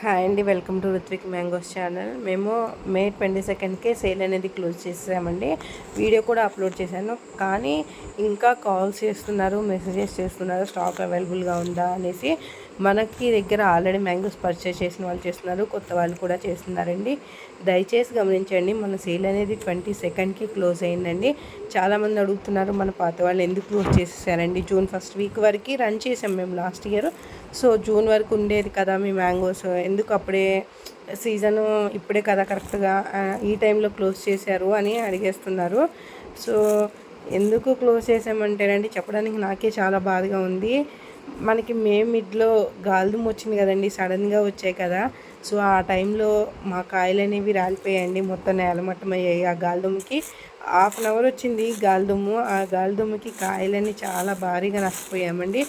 Hi అండి welcome to Ruthvik mangoes channel. మేము May twenty సెకండ్కే సేల్ అనేది క్లోజ్ చేసామండి వీడియో కూడా అప్లోడ్ చేశాను కానీ ఇంకా కాల్స్ చేస్తున్నారు మెసేజెస్ చేస్తున్నారు స్టాక్ అవైలబుల్గా ఉందా అనేసి మనకి దగ్గర ఆల్రెడీ మ్యాంగోస్ పర్చేస్ చేసిన వాళ్ళు చేస్తున్నారు కొత్త వాళ్ళు కూడా చేస్తున్నారండి. దయచేసి గమనించండి మన సేల్ అనేది ట్వంటీ సెకండ్కి క్లోజ్ అయిందండి. చాలామంది అడుగుతున్నారు మన పాత వాళ్ళు ఎందుకు క్లోజ్ చేసేసారండి? జూన్ ఫస్ట్ వీక్ వరకు రన్ చేసాం మేము లాస్ట్ ఇయర్. సో జూన్ వరకు ఉండేది కదా మీ మ్యాంగోస్ ఎందుకు అప్పుడే సీజను ఇప్పుడే కదా కరెక్ట్గా ఈ టైంలో క్లోజ్ చేశారు అని అడిగేస్తున్నారు. సో ఎందుకు క్లోజ్ చేసామంటేనండి చెప్పడానికి నాకే చాలా బాధగా ఉంది. మనకి మే మిడ్లో గాలిదుమ్ వచ్చింది కదండి సడన్గా వచ్చాయి కదా. సో ఆ టైంలో మా కాయలు అనేవి రాలిపోయాయండి. మొత్తం నేలమట్టం అయ్యాయి ఆ గాలిదుమ్కి హాఫ్ అన్ అవర్ వచ్చింది గాలిదుమ్ము ఆ గాలిదుమ్ముకి కాయలన్నీ చాలా భారీగా నష్టపోయామండి.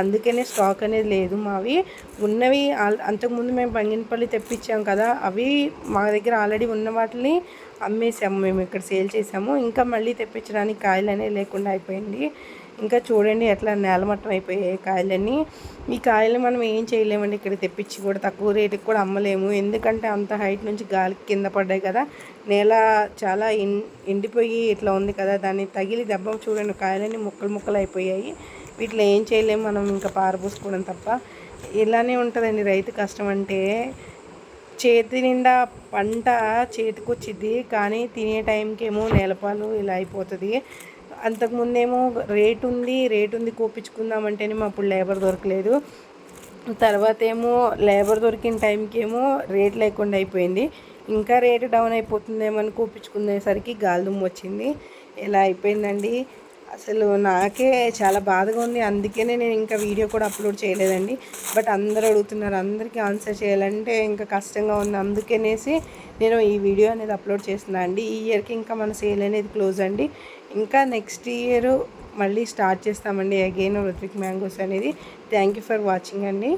అందుకనే స్టాక్ అనేది లేదు మావి. ఉన్నవి అంతకుముందు మేము బంగినపల్లి తెప్పించాం కదా అవి మా దగ్గర ఆల్రెడీ ఉన్న వాటిని అమ్మేసాము. మేము ఇక్కడ సేల్ చేసాము. ఇంకా మళ్ళీ తెప్పించడానికి కాయలు అనేవి లేకుండా అయిపోయింది. ఇంకా చూడండి ఎట్లా నేలమట్టం అయిపోయాయి కాయలన్నీ. ఈ కాయలు మనం ఏం చేయలేమండి ఇక్కడ తెప్పించి కూడా తక్కువ రేటుకి కూడా అమ్మలేము. ఎందుకంటే అంత హైట్ నుంచి గాలికి కింద పడ్డాయి కదా. నేల చాలా ఎండిపోయి ఇట్లా ఉంది కదా. దాన్ని తగిలి దెబ్బ చూడండి కాయలన్నీ ముక్కలు ముక్కలు అయిపోయాయి. వీటిలో ఏం చేయలేము మనం ఇంకా పారబోసుకోవడం తప్ప. ఇలానే ఉంటుందండి రైతు కష్టం అంటే. చేతి నిండా పంట చేతికొచ్చిద్ది కానీ తినే టైంకేమో నేలపాలు ఇలా అయిపోతుంది. అంతకుముందేమో రేట్ ఉంది రేట్ ఉంది కోపించుకుందామంటేనేమో అప్పుడు లేబర్ దొరకలేదు. తర్వాత ఏమో లేబర్ దొరికిన టైంకి ఏమో రేట్ లేకుండా అయిపోయింది. ఇంకా రేటు డౌన్ అయిపోతుందేమో అని కోపించుకునేసరికి గాలిదుమ్ము వచ్చింది. ఇలా అయిపోయిందండి? అసలు నాకే చాలా బాధగా ఉంది. అందుకనే నేను ఇంకా వీడియో కూడా అప్లోడ్ చేయలేదండి. బట్ అందరూ అడుగుతున్నారు అందరికీ ఆన్సర్ చేయాలంటే ఇంకా కష్టంగా ఉంది. అందుకనేసి నేను ఈ వీడియో అనేది అప్లోడ్ చేస్తున్నాను అండి. ఈ ఇయర్కి ఇంకా మన సేల్ అనేది క్లోజ్ అండి. ఇంకా నెక్స్ట్ ఇయర్ మళ్ళీ స్టార్ట్ చేస్తామండి అగైన్ రుత్విక్ మ్యాంగోస్ అనేది. థ్యాంక్ యూ ఫర్ వాచింగ్ అండి.